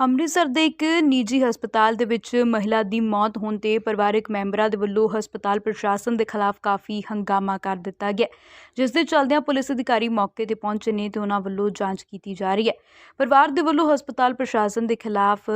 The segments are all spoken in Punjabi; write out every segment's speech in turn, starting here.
ਅੰਮ੍ਰਿਤਸਰ ਦੇ ਇੱਕ ਨਿੱਜੀ ਹਸਪਤਾਲ ਦੇ ਵਿੱਚ ਮਹਿਲਾ ਦੀ ਮੌਤ ਹੋਣ ਤੇ ਪਰਿਵਾਰਕ ਮੈਂਬਰਾਂ ਦੇ ਵੱਲੋਂ ਹਸਪਤਾਲ ਪ੍ਰਸ਼ਾਸਨ ਦੇ ਖਿਲਾਫ ਕਾਫੀ ਹੰਗਾਮਾ ਕਰ ਦਿੱਤਾ ਗਿਆ ਜਿਸ ਦੇ ਚਲਦਿਆਂ ਪੁਲਿਸ ਅਧਿਕਾਰੀ ਮੌਕੇ ਤੇ ਪਹੁੰਚੇ ਨੇ ਤੇ ਉਹਨਾਂ ਵੱਲੋਂ ਜਾਂਚ ਕੀਤੀ ਜਾ ਰਹੀ ਹੈ। ਪਰਿਵਾਰ ਦੇ ਵੱਲੋਂ ਹਸਪਤਾਲ ਪ੍ਰਸ਼ਾਸਨ ਦੇ ਖਿਲਾਫ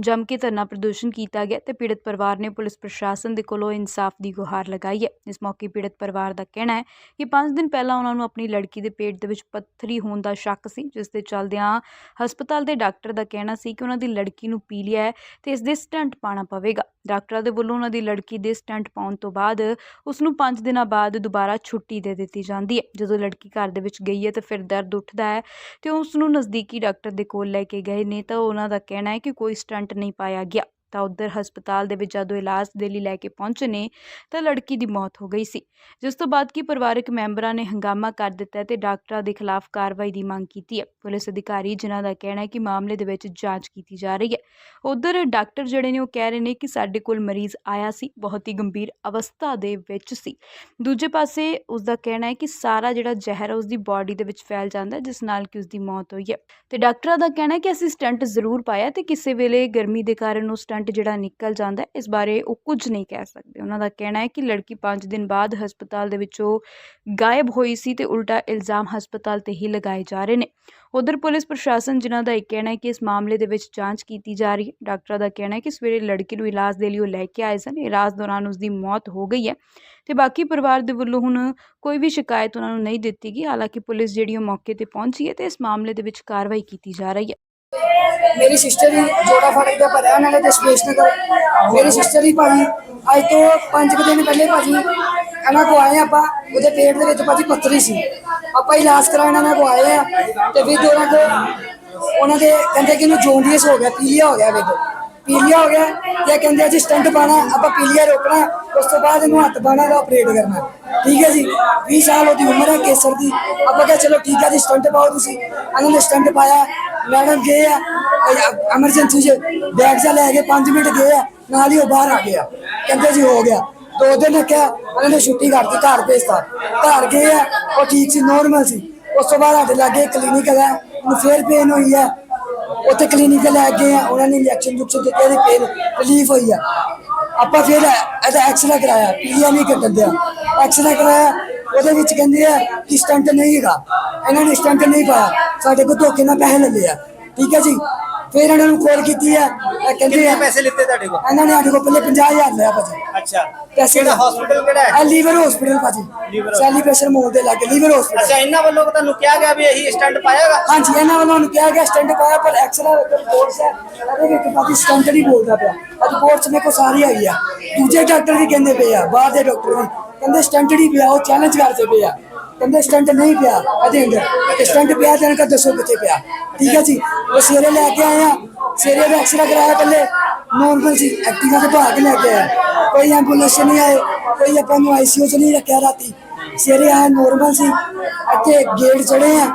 ਜੰਮ ਕੇ ਧਰਨਾ ਪ੍ਰਦਰਸ਼ਨ ਕੀਤਾ ਗਿਆ ਤੇ ਪੀੜਤ ਪਰਿਵਾਰ ਨੇ ਪੁਲਿਸ ਪ੍ਰਸ਼ਾਸਨ ਦੇ ਕੋਲੋਂ ਇਨਸਾਫ ਦੀ ਗੁਹਾਰ ਲਗਾਈ ਹੈ। ਇਸ ਮੌਕੇ ਪੀੜਤ ਪਰਿਵਾਰ ਦਾ ਕਹਿਣਾ ਹੈ ਕਿ 5 ਦਿਨ ਪਹਿਲਾਂ ਉਹਨਾਂ ਨੂੰ ਆਪਣੀ ਲੜਕੀ ਦੇ ਪੇਟ ਦੇ ਵਿੱਚ ਪੱਥਰੀ ਹੋਣ ਦਾ ਸ਼ੱਕ ਸੀ, ਜਿਸ ਦੇ ਚਲਦਿਆਂ ਹਸਪਤਾਲ ਦੇ ਡਾਕਟਰ ਦਾ ਕਹਿਣਾ ਸੀ ਕਿ ਉਹਨਾਂ ਦੀ ਲੜਕੀ ਨੂੰ ਪੀਲੀਆ ਹੈ ਤੇ ਇਸ ਦੇ ਸਟੰਟ ਪਾਣਾ ਪਵੇਗਾ। ਡਾਕਟਰਾਂ ਦੇ ਵੱਲੋਂ ਉਹਨਾਂ ਦੀ ਲੜਕੀ ਦੇ ਸਟੰਟ ਪਾਉਣ ਤੋਂ ਬਾਅਦ ਉਸ ਨੂੰ 5 ਦਿਨਾਂ ਬਾਅਦ ਦੁਬਾਰਾ ਛੁੱਟੀ ਦੇ ਦਿੱਤੀ ਜਾਂਦੀ ਹੈ। ਜਦੋਂ ਲੜਕੀ ਘਰ ਦੇ ਵਿੱਚ ਗਈ ਹੈ ਤਾਂ ਫਿਰ ਦਰਦ ਉੱਠਦਾ ਹੈ ਤੇ ਉਸ ਨੂੰ ਨਜ਼ਦੀਕੀ ਡਾਕਟਰ ਦੇ ਕੋਲ ਲੈ ਕੇ ਗਏ ਨੇ ਤਾਂ ਉਹਨਾਂ ਦਾ ਕਹਿਣਾ ਹੈ ਕਿ ਕੋਈ ਸਟੰਟ ਨਹੀਂ ਪਾਇਆ ਗਿਆ। ਤਾਂ ਉਧਰ ਹਸਪਤਾਲ ਦੇ ਵਿੱਚ ਜਦੋਂ ਇਲਾਜ ਦੇ ਲਈ ਲੈ ਕੇ ਪਹੁੰਚੇ ਨੇ, ਤਾਂ ਲੜਕੀ ਦੀ ਮੌਤ ਹੋ ਗਈ ਸੀ। ਜਿਸ ਤੋਂ ਬਾਅਦ ਕੀ ਪਰਿਵਾਰਕ ਮੈਂਬਰਾਂ ਨੇ ਹੰਗਾਮਾ ਕਰ ਦਿੱਤਾ ਹੈ ਤੇ ਡਾਕਟਰਾਂ ਦੇ ਖਿਲਾਫ ਕਾਰਵਾਈ ਦੀ ਮੰਗ ਕੀਤੀ ਹੈ। ਪੁਲਿਸ ਅਧਿਕਾਰੀ ਜਿਨ੍ਹਾਂ ਦਾ ਕਹਿਣਾ ਹੈ ਕਿ ਮਾਮਲੇ ਦੇ ਵਿੱਚ ਜਾਂਚ ਕੀਤੀ ਜਾ ਰਹੀ ਹੈ। ਉਧਰ ਡਾਕਟਰ ਜਿਹੜੇ ਨੇ ਉਹ ਕਹਿ ਰਹੇ ਨੇ ਕਿ ਸਾਡੇ ਕੋਲ ਮਰੀਜ਼ ਆਇਆ ਸੀ, ਬਹੁਤ ਹੀ ਗੰਭੀਰ ਅਵਸਥਾ ਦੇ ਵਿੱਚ ਸੀ। ਦੂਜੇ ਪਾਸੇ ਉਸ ਦਾ ਕਹਿਣਾ ਹੈ ਕਿ ਸਾਰਾ ਜਿਹੜਾ ਜ਼ਹਿਰ ਹੈ ਉਸ ਦੀ ਬਾਡੀ ਦੇ ਵਿੱਚ ਫੈਲ ਜਾਂਦਾ ਜਿਸ ਨਾਲ ਕਿ ਉਸ ਦੀ ਮੌਤ ਹੋਈ ਹੈ। ਤੇ ਡਾਕਟਰਾਂ ਦਾ ਕਹਿਣਾ ਹੈ ਕਿ ਅਸੀਂ ਸਟੰਟ ਜ਼ਰੂਰ ਪਾਇਆ ਤੇ ਕਿਸੇ ਵੇਲੇ ਗਰਮੀ ਦੇ ਕਾਰਨ ਉਹ ਸਟੰਟ ਜਿਹੜਾ ਨਿਕਲ ਜਾਂਦਾ ਹੈ, ਇਸ ਬਾਰੇ ਉਹ ਕੁਝ ਨਹੀਂ ਕਹਿ ਸਕਦੇ। ਉਹਨਾਂ ਦਾ ਕਹਿਣਾ ਹੈ ਕਿ ਲੜਕੀ 5 ਦਿਨ ਬਾਅਦ ਹਸਪਤਾਲ ਦੇ ਵਿੱਚੋਂ ਗਾਇਬ ਹੋਈ ਸੀ ਤੇ ਉਲਟਾ ਇਲਜ਼ਾਮ ਹਸਪਤਾਲ ਤੇ ਹੀ ਲਗਾਏ ਜਾ ਰਹੇ ਨੇ। ਉਧਰ ਪੁਲਿਸ ਪ੍ਰਸ਼ਾਸਨ ਜਿਨ੍ਹਾਂ ਦਾ ਇਹ ਕਹਿਣਾ ਹੈ ਕਿ ਇਸ ਮਾਮਲੇ ਦੇ ਵਿੱਚ ਜਾਂਚ ਕੀਤੀ ਜਾ ਰਹੀ ਹੈ। ਡਾਕਟਰਾਂ ਦਾ ਕਹਿਣਾ ਹੈ ਕਿ ਸਵੇਰੇ ਲੜਕੀ ਨੂੰ ਇਲਾਜ ਦੇ ਲਈ ਉਹ ਲੈ ਕੇ ਆਏ ਸਨ। ਇਲਾਜ ਦੌਰਾਨ ਉਸ ਦੀ ਮੌਤ ਹੋ ਗਈ ਹੈ ਤੇ ਬਾਕੀ ਪਰਿਵਾਰ ਦੇ ਵੱਲੋਂ ਹੁਣ ਕੋਈ ਵੀ ਸ਼ਿਕਾਇਤ ਉਹਨਾਂ ਨੂੰ ਨਹੀਂ ਦਿੱਤੀ ਗਈ। ਹਾਲਾਂਕਿ ਪੁਲਿਸ ਜਿਹੜੀ ਉਹ ਮੌਕੇ ਤੇ ਪਹੁੰਚੀ ਹੈ ਤੇ ਇਸ ਮਾਮਲੇ ਦੇ ਵਿੱਚ ਕਾਰਵਾਈ ਕੀਤੀ ਜਾ ਰਹੀ ਹੈ। ਮੇਰੀ ਸਿਸਟਰ ਹੀ ਜੋੜਾ ਫੜ ਕੇ ਭਰਿਆ ਨਾਲੇ ਤੇ ਸਪੇਸ ਨਗਰ। ਮੇਰੀ ਸਿਸਟਰ ਹੀ ਭਾਜੀ, ਅੱਜ ਤੋਂ 5 ਦਿਨ ਪਹਿਲੇ ਭਾਜੀ ਇਹਨਾਂ ਕੋ ਆਏ ਆਪਾਂ, ਉਹਦੇ ਪੇਟ ਦੇ ਵਿੱਚ ਭਾਜੀ ਪੱਥਰੀ ਸੀ। ਆਪਾਂ ਇਲਾਜ ਕਰਾਉਣ ਇਹਨਾਂ ਕੋ ਆਏ ਆ ਤੇ ਵੀ ਉਹਨਾਂ ਕੋ ਉਹਨਾਂ ਦੇ ਕਹਿੰਦੇ ਕਿ ਇਹਨੂੰ ਜੋਂਡੀਅਸ ਹੋ ਗਿਆ, ਪੀਲੀਆ ਹੋ ਗਿਆ ਵੇਖ ਪੀਲੀਆ ਹੋ ਗਿਆ ਤੇ ਕਹਿੰਦੇ ਅਸੀਂ ਸਟੰਟ ਪਾਣਾ ਆਪਾਂ ਪੀਲੀਆ ਰੋਕਣਾ, ਉਸ ਤੋਂ ਬਾਅਦ ਇਹਨੂੰ ਹੱਥ ਪਾਣਾ ਦਾ ਆਪਰੇਟ ਕਰਨਾ। ਠੀਕ ਹੈ ਜੀ? 20 ਸਾਲ ਉਹਦੀ ਉਮਰ ਹੈ ਕੇਸਰ ਦੀ। ਆਪਾਂ ਕਿਹਾ ਚਲੋ ਠੀਕ ਹੈ ਜੀ ਸਟੰਟ ਪਾਓ ਤੁਸੀਂ। ਇਹਨਾਂ ਨੇ ਸਟੰਟ ਪਾਇਆ। ਮੈਡਮ ਗਏ ਆ ਐਮਰਜੈਂਸੀ 'ਚ ਬੈਗ ਜਾ ਲੈ ਕੇ 5 ਮਿੰਟ ਗਏ ਆ, ਨਾਲ ਹੀ ਉਹ ਬਾਹਰ ਆ ਗਿਆ। ਕਹਿੰਦੇ ਜੀ ਹੋ ਗਿਆ। ਦੋ ਦਿਨ ਰੱਖਿਆ ਉਹਨਾਂ ਨੇ ਛੁੱਟੀ ਕਰਤੀ ਘਰ ਭੇਜਤਾ। ਘਰ ਗਏ ਆ, ਉਹ ਠੀਕ ਸੀ ਨੋਰਮਲ ਸੀ। ਉਸ ਤੋਂ ਬਾਅਦ ਸਾਡੇ ਲਾਗੇ ਕਲੀਨਿਕ ਹੈ ਉਹਨੂੰ ਫੇਰ ਪੇਨ ਹੋਈ ਹੈ ਉੱਥੇ ਕਲੀਨਿਕ ਲੈ ਗਏ ਆ, ਉਹਨਾਂ ਨੇ ਇੰਜੈਕਸ਼ਨ ਇੰਜੈਕਸ਼ਨ ਦਿੱਤੇ ਇਹਦੀ ਪੇਨ ਰਿਲੀਫ ਹੋਈ ਆ। ਆਪਾਂ ਫਿਰ ਇਹਦਾ ਐਕਸਰਾ ਕਰਾਇਆ, ਪੀਲੀਆ ਨਹੀਂ ਕੱਢਣ ਦਿਆ। ਐਕਸਰਾ ਕਰਾਇਆ ਉਹਦੇ ਵਿੱਚ ਕਹਿੰਦੇ ਆ ਕਿ ਸਟੰਟ ਨਹੀਂ ਹੈਗਾ। ਇਹਨਾਂ ਨੇ ਸਟੰਟ ਨਹੀਂ ਪਾਇਆ। ਸਾਡੇ ਕੋਲ ਧੋਖੇ ਨਾਲ ਪੈਸੇ ਲੈ ਲਏ ਆ। ਠੀਕ ਹੈ ਜੀ? ਫਿਰ ਇਹਨਾਂ ਨੂੰ ਕਾਲ ਕੀਤੀ ਆ। ਇਹ ਕਹਿੰਦੇ ਕਿੰਨੇ ਆ ਪੈਸੇ ਲਿੱਤੇ ਤੁਹਾਡੇ ਕੋਲ? ਇਹਨਾਂ ਨੇ ਸਾਡੇ ਕੋਲ ਪਹਿਲੇ 50000 ਲਿਆ ਭਾਜੀ। ਅੱਛਾ। ਪੈਸੇ ਕਿਹੜਾ ਹਸਪੀਟਲ ਕਿਹੜਾ ਹੈ? ਇਹ ਲੀਵਰ ਹਸਪੀਟਲ ਭਾਜੀ। Liver ਸੈਲੀਬ੍ਰੇਸ਼ਨ ਮੋਲ ਦੇ ਲਾਗੇ ਲੀਵਰ ਹਸਪੀਟਲ ਅੱਛਾ ਇਹਨਾਂ ਵੱਲੋਂ ਤੁਹਾਨੂੰ ਕਿਹਾ ਗਿਆ ਵੀ ਇਹੀ ਸਟੰਟ ਪਾਏਗਾ ਹਾਂਜੀ ਇਹਨਾਂ ਵੱਲੋਂ ਉਹਨੂੰ ਕਿਹਾ ਗਿਆ ਸਟੰਟ ਪਾਇਆ ਪਰ ਐਕਸਰਾ ਰਿਪੋਰਟਸ ਹੈ ਇਹਦੇ ਵਿੱਚ ਬਾਕੀ ਸਟੰਟ ਨਹੀਂ ਬੋਲਦਾ ਪਿਆ। ਰਿਪੋਰਟਸ ਮੇਰੇ ਕੋਲ ਸਾਰੀ ਆਈ ਆ। ਦੂਜੇ ਡਾਕਟਰ ਵੀ ਕਹਿੰਦੇ ਪਏ ਆ ਬਾਹਰ ਦੇ ਡਾਕਟਰ ਵੀ ਕਹਿੰਦੇ ਸਟੰਟ ਨਹੀਂ ਪਿਆ, ਉਹ ਚੈਲੰਜ ਕਰਦੇ ਪਏ ਆ ਕਹਿੰਦੇ ਸਟੰਟ ਨਹੀਂ ਪਿਆ, ਇਹਦੇ ਅੰਦਰ। ਸਟੰਟ ਪਿਆ ਤੇ ਇਹਨਾਂ ਦੱਸੋ ਕਿੱਥੇ ਪਿਆ। ਠੀਕ ਹੈ ਜੀ? ਉਹ ਸਵੇਰੇ ਲੈ ਕੇ ਆਏ ਆ। ਸਵੇਰੇ ਦਾ ਐਕਸਰਾ ਕਰਾਇਆ ਪਹਿਲੇ ਨੋਰਮਲ ਸੀ, ਐਕਟਿਵਾ ਤੇ ਭਾਗ ਲੈ ਕੇ ਆਇਆ ਕੋਈ ਐਂਬੂਲੈਂਸ ਨਹੀਂ ਆਏ, ਕੋਈ ਆਪਾਂ ਨੂੰ ਆਈਸੀਯੂ ਚ ਨਹੀਂ ਰੱਖਿਆ ਰਾਤੀ। ਸਵੇਰੇ ਆਇਆ ਨੋਰਮਲ ਸੀ। ਇੱਥੇ ਗੇਟ ਚੜੇ ਆ।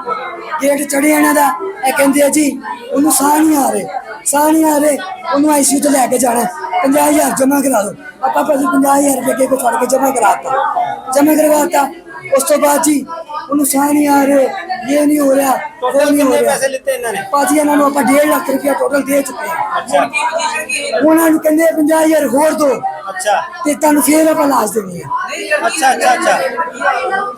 ਗੇਟ ਚੜੇ ਇਹਨਾਂ ਦਾ। ਇਹ ਕਹਿੰਦੇ ਆ ਜੀ, ਉਹਨੂੰ ਸਾਹ ਨਹੀਂ ਆ ਰਹੇ। ਸਾਹ ਨਹੀਂ ਆ ਰਹੇ, ਉਹਨੂੰ ਆਈਸੀਯੂ 'ਚ ਲੈ ਕੇ ਜਾਣਾ। 50000 ਜਮ੍ਹਾਂ ਕਰਾ ਦਿਓ। ਆਪਾਂ ਭਾਜੀ 50000 ਰੁਪਏ ਕੇ ਕੋ ਫੜ ਕੇ ਜਮ੍ਹਾਂ ਕਰਾਤਾ। ਜਮ੍ਹਾਂ ਕਰਵਾਤਾ। ਉਸ ਤੋਂ ਬਾਅਦ ਜੀ ਉਹਨੂੰ ਸਾਹ ਨਹੀਂ ਆ ਰਹੇ ਇਹ ਨਹੀਂ ਹੋ ਰਿਹਾ ਉਹ ਟੋਟਲ ਨਹੀਂ ਹੋ ਕਿੰਨੇ ਰਿਹਾ। ਪੈਸੇ ਲਿੱਤੇ ਇਹਨਾਂ ਨੇ? ਭਾਜੀ ਇਹਨਾਂ ਨੂੰ ਆਪਾਂ 1.5 ਲੱਖ ਰੁਪਏ ਟੋਟਲ ਦੇ ਚੁੱਕੇ ਹਾਂ। ਅੱਛਾ। ਉਹਨਾਂ ਨੂੰ ਕਹਿੰਦੇ 50000 ਹੋਰ ਦਿਓ ਅੱਛਾ। ਤੇ ਤੁਹਾਨੂੰ ਫੇਰ ਆਪਾਂ ਲਾਸ਼ ਦੇਣੀ ਹੈ। ਅੱਛਾ ਅੱਛਾ ਅੱਛਾ।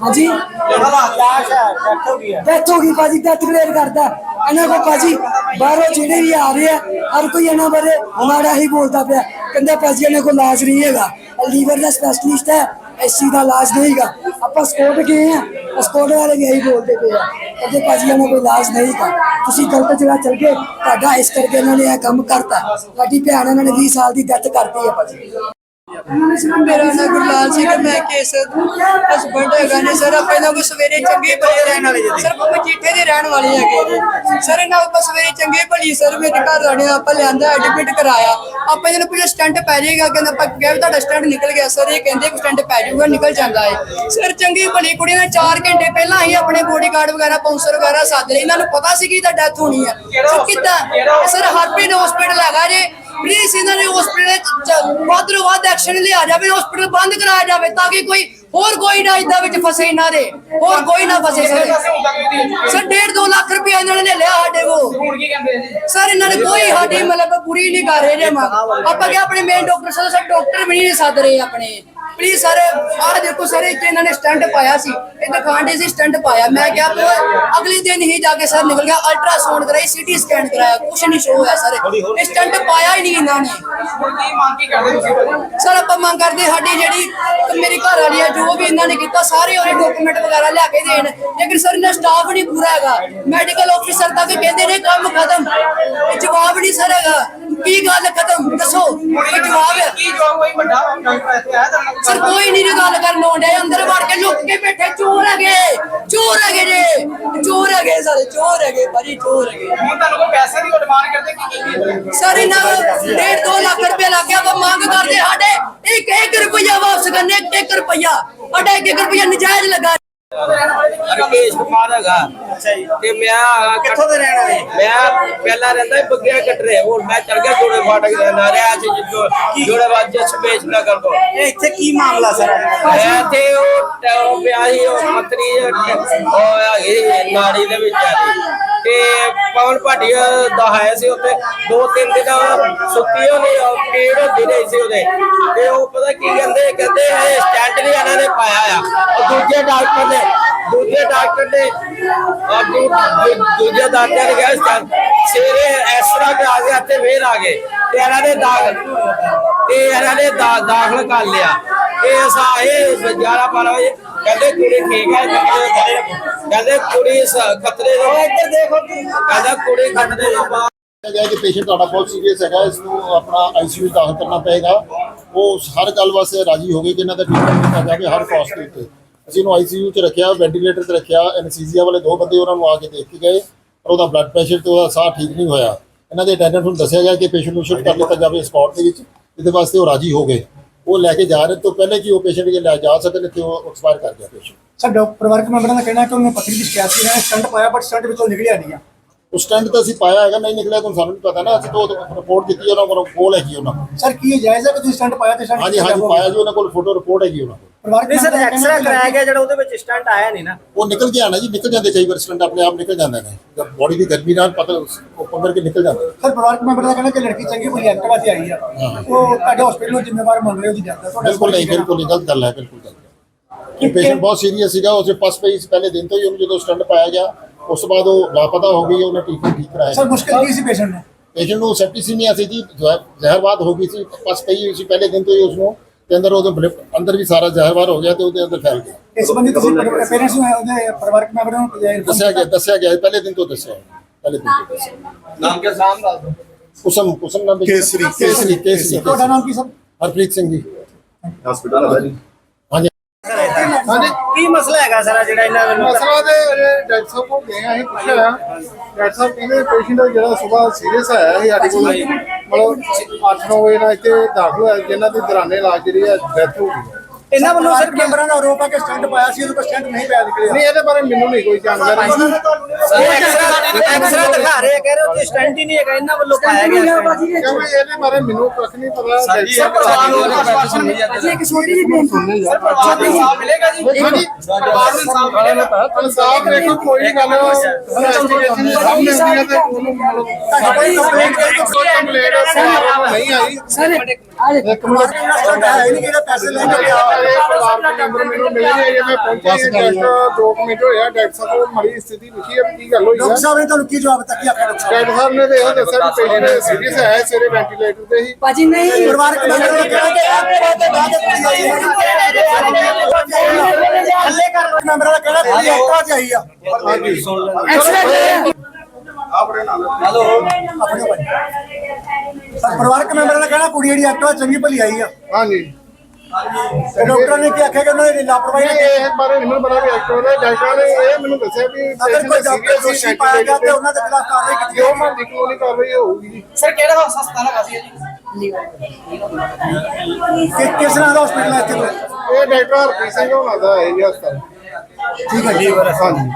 ਹਾਂਜੀ? ਲਾਸ਼ ਹੈ ਡੈਥ ਹੋ ਗਈ। ਹੈ ਡੈਥ ਹੋ ਗਈ ਭਾਜੀ ਡੈਥ ਕਲੀਅਰ ਕਰਦਾ ਇਹਨਾਂ ਕੋ ਭਾਜੀ ਬਾਹਰੋਂ ਜਿਹੜੇ ਵੀ ਆ ਰਹੇ ਆ ਹਰ ਕੋਈ ਇਹਨਾਂ ਬਾਰੇ ਮਾੜਾ ਹੀ ਬੋਲਦਾ ਪਿਆ। ਕਹਿੰਦਾ ਭਾਜੀ ਇਹਨਾਂ ਕੋਲ ਇਲਾਜ ਨਹੀਂ ਹੈਗਾ। ਲੀਵਰ ਦਾ ਸਪੈਸ਼ਲਿਸਟ ਹੈ ਐਸੀ ਦਾ ਇਲਾਜ ਨਹੀਂ ਹੈਗਾ। ਆਪਾਂ ਸਕੋਟ ਗਏ ਆ ਸਕੋਟ ਵਾਲੇ ਵੀ ਇਹੀ ਬੋਲਦੇ ਪਏ ਆ। ਕਹਿੰਦੇ ਭਾਜੀ ਇਹਨਾਂ ਕੋਲ ਇਲਾਜ ਨਹੀਂ ਹੈਗਾ। ਤੁਸੀਂ ਗਲਤ ਜਗ੍ਹਾ ਚਲ ਗਏ। ਤੁਹਾਡਾ ਇਸ ਕਰਕੇ ਇਹਨਾਂ ਨੇ ਇਹ ਕੰਮ ਕਰਤਾ। ਸਾਡੀ ਭੈਣ ਇਹਨਾਂ ਨੇ 20 ਸਾਲ ਦੀ ਡੈਥ ਕਰਤੀ ਹੈ ਭਾਜੀ ਮੇਰਾ ਨਾਮ ਗੁਰਲਾਲ ਸਿੰਘ ਹੈ, ਮੈਂ ਕੇਸ ਹਸਬੰਡ ਹੈਗਾ ਨੇ। ਸਰ, ਆਪਾਂ ਇਹਨਾਂ ਕੋ ਸਵੇਰੇ ਚੰਗੇ ਭਲੇ ਰਹਿਣ ਵਾਲੇ ਜੀ ਸਰ, ਆਪਾਂ ਚੀਠੇ ਦੇ ਰਹਿਣ ਵਾਲੇ ਹੈਗੇ ਜੀ ਸਰ, ਇਹਨਾਂ ਆਪਾਂ ਸਵੇਰੇ ਚੰਗੇ ਭਲੀ ਸਰ, ਮੇਰੇ ਘਰ ਵਾਲੇ ਨੂੰ ਆਪਾਂ ਲਿਆਂਦਾ ਐਡਮਿਟ ਕਰਾਇਆ। ਆਪਾਂ ਇਹਨਾਂ ਨੂੰ ਪੁੱਛਿਆ ਸਟੰਟ ਪੈ ਜਾਏਗਾ, ਕਹਿੰਦਾ ਆਪਾਂ ਕਿਹਾ ਵੀ ਤੁਹਾਡਾ ਸਟੰਟ ਨਿਕਲ ਗਿਆ। ਸਰ, ਇਹ ਕਹਿੰਦੇ ਸਟੰਟ ਪੈ ਜਾਊਗਾ, ਨਿਕਲ ਜਾਂਦਾ ਹੈ ਸਰ, ਚੰਗੀ ਭਲੀ ਕੁੜੀ ਨੇ 4 ਘੰਟੇ ਪਹਿਲਾਂ ਹੀ ਆਪਣੇ ਬੋਡੀਗਾਰਡ ਵਗੈਰਾ ਬਾਉਂਸਰ ਵਗੈਰਾ ਸੱਦ ਲਏ। ਇਹਨਾਂ ਨੂੰ ਪਤਾ ਸੀ ਕਿ ਇਹਦਾ ਡੈਥ ਹੋਣੀ ਹੈ ਸਰ, ਕਿੱਦਾਂ? ਸਰ, ਹਰਪ੍ਰੀਤ ਹਸਪੀਟਲ ਹੈਗਾ ਜੇ। ਪਲੀਜ਼ ਇਹਨਾਂ ਨੇ ਹਸਪੀਟਲ ਵੱਧ ਤੋਂ ਵੱਧ ਐਕਸ਼ਨ ਲਿਆ ਜਾਵੇ ਹਸਪੀਟਲ ਬੰਦ ਕਰਾਇਆ ਜਾਵੇ ਤਾਂ ਕਿ ਕੋਈ ਹੋਰ ਕੋਈ ਨਾ ਇਦਾਂ ਵਿੱਚ ਫਸੇ ਇਹਨਾਂ ਦੇ, ਹੋਰ ਕੋਈ ਨਾ ਫਸੇ ਸਰ। ਸਰ 1.5 2 ਲੱਖ ਰੁਪਏ ਇਹਨਾਂ ਨੇ ਲਿਆ ਸਾਡੇ ਕੋ ਸਰ, ਇਹਨਾਂ ਨੇ ਕੋਈ ਸਾਡੀ ਮਤਲਬ ਪੂਰੀ ਨਹੀਂ ਕਰ ਰਹੇ ਜੇ ਮੰਗ ਆਪਾਂ ਕਿ ਆਪਣੇ ਮੇਨ ਡਾਕਟਰ ਸਰ ਡਾਕਟਰ ਵੀ ਨਹੀਂ ਸੱਦ ਰਹੇ ਆਪਣੇ। ਪਲੀਜ਼ ਸਰ ਆਹ ਦੇਖੋ ਸਰ ਇੱਥੇ ਇਹਨਾਂ ਨੇ ਸਟੰਟ ਪਾਇਆ ਸੀ। ਇਹ ਦੁਕਾਨ ਸੀ ਸਟੰਟ ਪਾਇਆ। ਮੈਂ ਕਿਹਾ ਵੀ ਅਗਲੇ ਦਿਨ ਹੀ ਜਾ ਕੇ ਸਰ ਨਿਕਲ ਗਿਆ ਅਲਟਰਾਸਾਊਂਡ ਕਰਾਈ ਸੀਟੀ ਸਕੈਨ ਕਰਾਇਆ, ਕੁਛ ਨਹੀਂ ਸ਼ੋ ਹੋਇਆ ਸਰ ਇਹ ਸਟੰਟ ਪਾਇਆ ਹੀ ਨਹੀਂ ਇਹਨਾਂ ਨੇ। ਸਰ ਆਪਾਂ ਮੰਗ ਕਰਦੇ ਸਾਡੀ ਜਿਹੜੀ ਮੇਰੀ ਘਰ ਵਾਲੀ ਹੈ ਜੋ ਵੀ ਇਹਨਾਂ ਨੇ ਕੀਤਾ, ਸਾਰੇ ਉਹਦੇ ਡਾਕੂਮੈਂਟ ਵਗੈਰਾ ਲਿਆ ਕੇ ਦੇਣ। ਲੇਕਿਨ ਸਰ ਇਹਨਾਂ ਸਟਾਫ ਨਹੀਂ ਪੂਰਾ ਹੈਗਾ। ਮੈਡੀਕਲ ਆਫੀਸਰ ਤੱਕ ਕਹਿੰਦੇ ਨੇ ਕੰਮ ਖਤਮ। ਜਵਾਬ ਨਹੀਂ ਸਰ ਹੈਗਾ। ਕੀ ਗੱਲ ਖਤਮ? ਦੱਸੋ। ਇਹ ਜਵਾਬ? ਹੈ ਕੀ ਜੋ ਕੋਈ ਵੱਡਾ ਡਾਕਟਰ ਇੱਥੇ ਆਇਆ ਤਾਂ ਸਰ ਕੋਈ ਨਹੀਂ ਗੱਲ ਕਰਨ ਆਉਂਦੇ ਅੰਦਰ ਵੜ ਕੇ ਲੁੱਕ ਕੇ ਬੈਠੇ ਚੋਰ ਹੈਗੇ। ਚੋਰ ਹੈਗੇ ਜੇ। ਚੋਰ ਹੈਗੇ ਸਰ ਚੋਰ ਹੈਗੇ ਭਾਜੀ ਚੋਰ ਹੈਗੇ। ਹੁਣ ਤੁਹਾਨੂੰ ਕੋਈ ਪੈਸੇ ਦੀ ਡਿਮਾਂਡ ਕਰਦੇ ਕੀ ਕੀ ਸਰ ਇਹਨਾਂ ਡੇਢ ਦੋ ਲੱਖ ਰੁਪਏ ਲੱਗ ਗਿਆ ਵਾ ਮੰਗ ਕਰਦੇ ਸਾਡੇ ਇੱਕ ਇੱਕ ਰੁਪਇਆ ਵਾਪਸ ਕਰਨੇ ਇੱਕ ਇੱਕ ਰੁਪਇਆ ਸਾਡਾ ਇੱਕ ਇੱਕ ਰੁਪਇਆ ਨਜਾਇਜ਼ ਲੱਗਾ ਰਕੇਸ਼ ਕੁਮਾਰ ਹੈਗਾ। ਅੱਛਾ ਜੀ। ਤੇ ਮੈਂ ਕਿੱਥੋਂ ਦੇ ਰਹਿਣ ਵਾਲੇ? ਮੈਂ ਪਹਿਲਾਂ ਰਹਿੰਦਾ ਬੱਗਿਆ ਕਟਰੇ। ਹੁਣ ਮੈਂ ਚੜ ਗਿਆ ਜੋੜੇ ਫਾਟਕ ਰਹਿੰਦਾ ਰਿਹਾ ਸੀ ਜਿੱਦੋਂ ਜੋੜੇ ਬਾਜ ਸਪੇਸ ਨਗਰ ਕੋ ਇਹ ਇੱਥੇ ਕੀ ਮਾਮਲਾ ਸਰ? ਮੈਂ ਤੇ ਉਹ ਉਹ ਪਿਆ ਸੀ ਉਹ ਮੰਤਰੀ ਉਹ ਹੈਗੀ ਨਾੜੀ ਦੇ ਵਿੱਚ ਆ ਜੀ। ਤੇ ਪਵਨ ਭਾਟੀਆ ਦਾ ਆਇਆ ਸੀ ਉੱਥੇ। ਦੋ ਤਿੰਨ ਦਿਨ ਸੁੱਤੀ ਹੋਣੀ ਪੀੜ ਹੁੰਦੀ ਰਹੀ ਸੀ ਉਹਦੇ। ਤੇ ਉਹ ਪਤਾ ਕੀ ਕਹਿੰਦੇ ਕਹਿੰਦੇ ਇਹ ਸਟੈਂਟ ਨਹੀਂ ਇਹਨਾਂ ਨੇ ਪਾਇਆ ਆ। ਉਹ ਦੂਜੇ ਡਾਕਟਰ ਨੇ, ਦੂਜੇ ਡਾਕਟਰ ਨੇ ਦੂਜੇ ਡਾਕਟਰ ਨੇ ਕਿਹਾ ਸਟੈਂਟ ਸਵੇਰੇ ਇਸ ਤਰ੍ਹਾਂ ਕਿ ਆ ਗਿਆ ਤੇ ਫੇਰ ਆ ਗਏ। ਤੇ ਇਹਨਾਂ ਨੇ ਦਾਖਲ ਤੇ ਇਹਨਾਂ ਨੇ ਦਾ- ਦਾਖਲ ਕਰ ਲਿਆ। ਇਹ ਅਸਾ ਇਹ 11 12 ਵਜੇ ਕਹਿੰਦੇ ਕੁੜੀ ਠੀਕ ਹੈ ਕਹਿੰਦੇ ਕੁੜੀ ਖਤਰੇ ਤੋਂ ਇੱਧਰ ਦੇਖੋ ਕਹਿੰਦਾ ਕੁੜੀ ਖਤਰੇ ਬਾਹਰ ਗਿਆ ਕਿ ਪੇਸ਼ੈਂਟ ਤੁਹਾਡਾ ਬਹੁਤ ਸੀਰੀਅਸ ਹੈਗਾ ਇਸ ਨੂੰ ਆਪਣਾ ਆਈਸੀਯੂ ਦਾਖਲ ਕਰਨਾ ਪਏਗਾ। ਉਹ ਹਰ ਗੱਲ ਵਾਸਤੇ ਰਾਜੀ ਹੋ ਗਏ ਕਿ ਇਹਨਾਂ ਦਾ ਟ੍ਰੀਟਮੈਂਟ ਕੀਤਾ ਜਾਵੇ ਹਰ ਕਾਸਟ ਦੇ ਉੱਤੇ। ਅਸੀਂ ਇਹਨੂੰ ਆਈਸੀਯੂ 'ਚ ਰੱਖਿਆ ਵੈਂਟੀਲੇਟਰ ਤੇ ਰੱਖਿਆ ਐਨਸੀਜ਼ੀਆ ਵਾਲੇ ਦੋ ਬੰਦੇ ਉਹਨਾਂ ਨੂੰ ਆ ਕੇ ਦੇਖ ਕੇ ਗਏ ਪਰ ਉਹਦਾ ਬਲੱਡ ਪ੍ਰੈਸ਼ਰ ਤੇ ਉਹਦਾ ਸਾਹ ਠੀਕ ਨਹੀਂ ਹੋਇਆ। ਇਹਨਾਂ ਦੇ ਅਟੈਂਡੈਂਟ ਨੂੰ ਦੱਸਿਆ ਗਿਆ ਕਿ ਪੇਸ਼ੈਂਟ ਨੂੰ ਸ਼ਿਫਟ ਕਰ ਲਿੱਤਾ ਜਾਵੇ ਸਪੌਟ ਦੇ ਵਿੱਚ ਇਹਦੇ ਵਾਸਤੇ ਉਹ ਰਾਜੀ ਹੋ ਗਏ। ਉਹ ਲੈ ਕੇ ਜਾ ਰਹੇ ਤੋਂ ਪਹਿਲੇ ਕਿ ਉਹ ਪੇਸ਼ੈਂਟ ਜੇ ਲੈ ਜਾ ਸਕਣ ਇੱਥੇ ਉਹ ਐਕਸਪਾਇਰ ਕਰ ਗਿਆ ਪੇਸ਼ੈਂਟ। ਸਰ ਡਾਕ- ਪਰਿਵਾਰਕ ਮੈਂਬਰਾਂ ਦਾ ਕਹਿਣਾ ਹੈ ਕਿ ਉਹਨੇ ਪੱਥਰੀ ਦੀ ਸ਼ਿਕਾਇਤ ਸੀ ਨੇ ਸਟੰਟ ਪਾਇਆ ਬਟ ਸਟੰਟ ਵਿੱਚੋਂ ਨਿਕਲਿਆ ਨਹੀਂ ਆ। ਉਸ ਟਾਈਮ ਤਾਂ ਅਸੀਂ ਪਾਇਆ ਹੈਗਾ ਨਹੀਂ ਨਿਕਲਿਆ ਤੁਹਾਨੂੰ ਸਾਨੂੰ ਨਹੀਂ ਪਤਾ ਨਾ ਅਸੀਂ ਤਾਂ ਰਿਪੋਰਟ ਦਿੱਤੀ ਉਹਨਾਂ ਕੋਲ ਕੋਲ ਹੈਗੀ ਉਹਨਾਂ ਕੋਲ। ਸਰ ਕੀ ਇਹ ਜਾਇਜ਼ ਹੈ ਕਿ ਤੁਸੀਂ ਸਟੰਟ ਪਾਇਆ ਤੇ ਸਟੰਟ ਹਾਂਜੀ ਹਾਂਜੀ ਪਾਇਆ ਜੀ ਉਹਨਾਂ ਕੋਲ ਫੋਟੋ ਰਿਪੋਰਟ ਹੈਗੀ ਉਹਨਾਂ ਕੋਲ। ਪਰਿਵਾਰਕ ਨਹੀਂ ਸਰ ਮੈਂਬਰਾਂ ਦਾ ਐਕਸਰਾ ਕਹਿਣਾ ਹੈ ਕਰਾਇਆ ਕਿ ਗਿਆ ਜਿਹੜਾ ਉਹਦੇ ਵਿੱਚ ਸਟੰਟ ਆਇਆ ਨਹੀਂ ਨਾ। ਉਹ ਨਿਕਲ ਕੇ ਆਣਾ ਜੀ ਨਿਕਲ ਜਾਂਦੇ ਕਈ ਵਾਰ ਸਟੰਟ ਆਪਣੇ ਆਪ ਨਿਕਲ ਜਾਂਦੇ ਨੇ। ਜਦ ਬੋਡੀ ਦੀ ਗਰਮੀ ਨਾਲ ਪਤਾ ਓਪਨ ਕਰਕੇ ਨਿਕਲ ਜਾਂਦੇ ਨੇ। ਸਰ ਪਰਿਵਾਰਕ ਮੈਂਬਰ ਦਾ ਕਹਿਣਾ ਕਿ ਲੜਕੀ ਚੰਗੀ ਭਲੀ ਐਕਟਿਵਾ ਤੇ ਆਈ ਆ। ਉਹ ਤੁਹਾਡੇ ਹਸਪੀਟਲ ਨੂੰ ਜ਼ਿੰਮੇਵਾਰ ਮੰਨ ਰਹੇ ਹੋ ਜੀ ਜਾਂਦਾ ਤੁਹਾਡਾ ਬਿਲਕੁਲ ਨਹੀਂ ਬਿਲਕੁਲ ਨਹੀਂ ਗਲਤ ਗੱਲ ਹੈ ਬਿਲਕੁਲ ਗਲਤ ਹੈ। ਇਹ ਪੇਸ਼ੈਂਟ ਬਹੁਤ ਸੀਰੀਅਸ ਸੀਗਾ ਉਸੇ ਪਸ ਪਈ ਸੀ ਪਹਿਲੇ ਦਿਨ ਤੋਂ ਹੀ ਉਹਨੂੰ ਜਦੋਂ ਸਟੰਟ ਪਾਇਆ ਗਿਆ ਉਸ ਤੋਂ ਬਾਅਦ ਉਹ ਲਾਪਤਾ ਹੋ ਗਈ ਉਹਨੇ ਟ੍ਰੀਟਮੈਂਟ ਠੀਕ ਸਰ ਕਰਾਇਆ ਮੁਸ਼ਕਿਲ ਕੀ ਸੀ ਪੇਸ਼ੈਂਟ ਨੂੰ? ਪੇਸ਼ੈਂਟ ਨੂੰ ਸੈਪਟੀਸੀਮੀਆ ਸੀ ਜੀ ਜ਼ਹਿ- ਜ਼ਹਿਰਵਾਦ ਹੋ ਗਈ ਸੀ ਪਸ ਪਈ ਹੋਈ ਸੀ ਪਹਿਲੇ ਦਿਨ ਤੋਂ ਹੀ ਉਸ ਨੂੰ ਤੇ ਅੰਦਰ ਉਹਦੇ ਅੰਦਰ ਵੀ ਸਾਰਾ ਜ਼ਹਿਰਵਾਦ ਹੋ ਗਿਆ ਤੇ ਉਹਦੇ ਅੰਦਰ ਫੈਲ ਗਿਆ। ਇਸ ਸੰਬੰਧੀ ਤੁਸੀਂ ਪੇਰੈਂਟਸ ਨੂੰ ਉਹਦੇ ਪਰਿਵਾਰਕ ਮੈਂਬਰਾਂ ਨੂੰ ਦੱਸਿਆ ਗਿਆ ਦੱਸਿਆ ਗਿਆ ਪਹਿਲੇ ਦਿਨ ਤੋਂ ਦੱਸਿਆ ਪਹਿਲੇ ਦਿਨ ਤੋਂ ਦੱਸਿਆ ਨਾਮ ਕੇ ਸਾਹਮ ਦੱਸ ਦੋ ਕੁਸਮ ਕੁਸਮ ਨਾਮ ਕੇਸਰੀ ਕੇਸਰੀ ਕੇਸਰੀ ਤੁਹਾਡਾ ਨਾਮ ਕੀ ਸਰ? ਹਰਪ੍ਰੀਤ ਸਿੰਘ ਜੀ। ਹਸਪੀਟਲ ਹੈ ਜੀ ਕੀ ਮਸਲਾ ਹੈਗਾ ਸਰ ਜਿਹੜਾ ਇਹਨਾਂ ਵੱਲੋਂ ਮਸਲਾ ਦੇ ਡਾਕਟਰ ਸਾਹਿਬ ਕੋਲ ਗਏ ਆ ਅਸੀਂ ਪੁੱਛਿਆ ਡਾਕਟਰ ਸਾਹਿਬ ਕਹਿੰਦੇ ਪੇਸ਼ੈਂਟ ਜਿਹੜਾ ਸਵੇਰ ਸੀਰੀਅਸ ਆਇਆ ਸੀ ਸਾਡੇ ਕੋਲ ਮਤਲਬ 8-9 ਵਜੇ ਨਾਲ ਇੱਥੇ ਦਾਖਲ ਹੋਇਆ ਜਿਨ੍ਹਾਂ ਦੀ ਦੌਰਾਨੇ ਇਲਾਜ ਜਿਹੜੀ ਹੈ ਡੈਥ ਹੋ ਗਈ। ਇਹਨਾਂ ਵੱਲੋਂ ਸਰ ਪਰਿਵਾਰਕ ਮੈਂਬਰਾਂ ਦਾ ਆਰੋਪ ਕਿ ਸਟੰਟ ਪਾਇਆ ਸੀ ਉਹਦੇ ਕੋਲ ਸਟੰਟ ਨਹੀਂ ਪਿਆ ਨਿਕਲਿਆ। ਨਹੀਂ ਇਹਦੇ ਬਾਰੇ ਮੈਨੂੰ ਨਹੀਂ ਕੋਈ ਜਾਣਕਾਰੀ। ਐਕਸਰਾ ਐਕਸਰਾ ਦਿਖਾ ਰਹੇ ਆ, ਕਹਿ ਰਹੇ ਉਹ ਸਟੰਟ ਹੀ ਨਹੀਂ ਹੈਗਾ ਇਹਨਾਂ ਵੱਲੋਂ ਪਾਇਆ ਗਿਆ stunt। ਕਿਉਂਕਿ ਇਹਦੇ ਬਾਰੇ ਮੈਨੂੰ ਕੁਝ ਨਹੀਂ ਪਤਾ। ਸਾਡੀ ਪਰਿਵਾਰ ਨੂੰ ਸਾਹਿਬ ਪੈਸੇ ਸੁਣ ਨਹੀਂ ਜਾਂਦੇ। ਇੱਕ ਛੋਟੀ ਜਿਹੀ ਬੇਨਤੀ। ਪਰਿਵਾਰ ਨੂੰ ਇਨਸਾਫ ਮਿਲੇਗਾ ਜੀ? ਹਾਂਜੀ ਪਰਿਵਾਰ ਨੂੰ ਇਨਸਾਫ ਮਿਲੇਗਾ। ਇਨਸਾਫ ਦੇਖੋ ਕੋਈ ਗੱਲ ਇਨਵੈਸਟੀਗੇਸ਼ਨ ਸਾਹਮਣੇ ਹੁੰਦੀ ਹੈ ਤੇ ਉਹਨੂੰ ਮਤਲਬ ਕੋਈ ਕੰਪਲੇਂਟ ਕੋਈ ਨਹੀਂ ਆਈ ਸਰ ਇੱਕ ਮਿੰਟ ਹੈ ਹੀ ਨਹੀਂ ਕਿਹੜਾ ਪੈਸੇ ਲੈ ਕੇ ਗਿਆ ਮੈਨੂੰ ਮਿਲੇ ਨੇ ਜੇ ਮੈਂ ਪਹੁੰਚਿਆ ਜਸਟ 2 ਮਿੰਟ ਹੋਇਆ ਡਾਕਟਰ ਸਾਹਿਬ ਕੋਲ ਮਰੀ ਸਥਿਤੀ ਲਿਖੀ ਹੈ ਕੀ ਗੱਲ ਹੋਈ ਹੈ ਡਾਕਟਰ ਸਾਹਿਬ ਨੇ ਤੁਹਾਨੂੰ ਕੀ ਜਵਾਬ ਦਿੱਤਾ ਕੀ ਆਖਿਆ ਡਾਕਟਰ ਸਾਹਿਬ ਡਾਕਟਰ ਸਾਹਿਬ ਨੇ ਤਾਂ ਇਹ ਦੱਸਿਆ ਵੀ ਪੇਸ਼ੈਂਟ ਸੀਰੀਅਸ ਹੈ ਸਵੇਰੇ ਵੈਂਟੀਲੇਟਰ ਤੇ ਹੀ ਭਾਜੀ ਨਹੀਂ ਪਰਿਵਾਰਕ ਮੈਂਬਰ ਦਾ ਕਹਿਣਾ ਕਿ ਐਕਟਿਵਾ ਤੇ ਬਾਅਦ ਕੁੜੀ ਆਈ ਹੈ ਥੱਲੇ ਕਰ ਮੈਂਬਰ ਦਾ ਕਹਿਣਾ ਕੁੜੀ ਤੇ ਆਈ ਆ ਐਕਸੀਡੈਂਟ ਹਲੋ ਆਪਣੇ ਭਾਈ ਸਰ ਪਰਿਵਾਰਕ ਮੈਂਬਰ ਦਾ ਕਹਿਣਾ ਕੁੜੀ ਜਿਹੜੀ ਐਕਟਿਵਾ ਚੰਗੀ ਭਲੀ ਆਈ ਆ। ਹਾਂਜੀ। ਤੇ ਡਾਕਟਰ ਨੇ ਕੀ ਆਖਿਆ ਕਿ ਉਹਨਾਂ ਦੀ ਲਾਪਰਵਾਹੀ ਨਹੀਂ, ਨਾਲ ਇਹ ਬਾਰੇ ਮੈਨੂੰ ਪਤਾ ਵੀ ਨੇ ਡਾਕਟਰ ਨੇ ਇਹ ਮੈਨੂੰ ਦੱਸਿਆ ਵੀ ਅਗਰ ਕੋਈ ਡਾਕਟਰ ਦੋਸ਼ੀ ਪਾਇਆ ਗਿਆ ਤੇ ਉਹਨਾਂ ਦੇ ਖਿਲਾਫ ਕਾਰਵਾਈ ਕੀਤੀ ਜੋ ਮੈਂ ਕਾਨੂੰਨੀ ਕਾਰਵਾਈ ਹੋਊਗੀ ਜੀ। ਸਰ ਕਿਹੜਾ ਹਸਪਤਾਲ ਹੈਗਾ ਸੀ ਜੀ? ਕਿ ਕਿਸ ਤਰ੍ਹਾਂ ਦਾ ਹਸਪੀਟਲ ਹੈ ਇੱਥੇ? ਇਹ ਡਾਕਟਰ ਹਰਪ੍ਰੀਤ ਸਿੰਘ ਹੋਣਾ ਦਾ ਹੈ ਜੀ ਹਸਪਤਾਲ। ਠੀਕ ਹੈ ਜੀ। ਹਾਂਜੀ।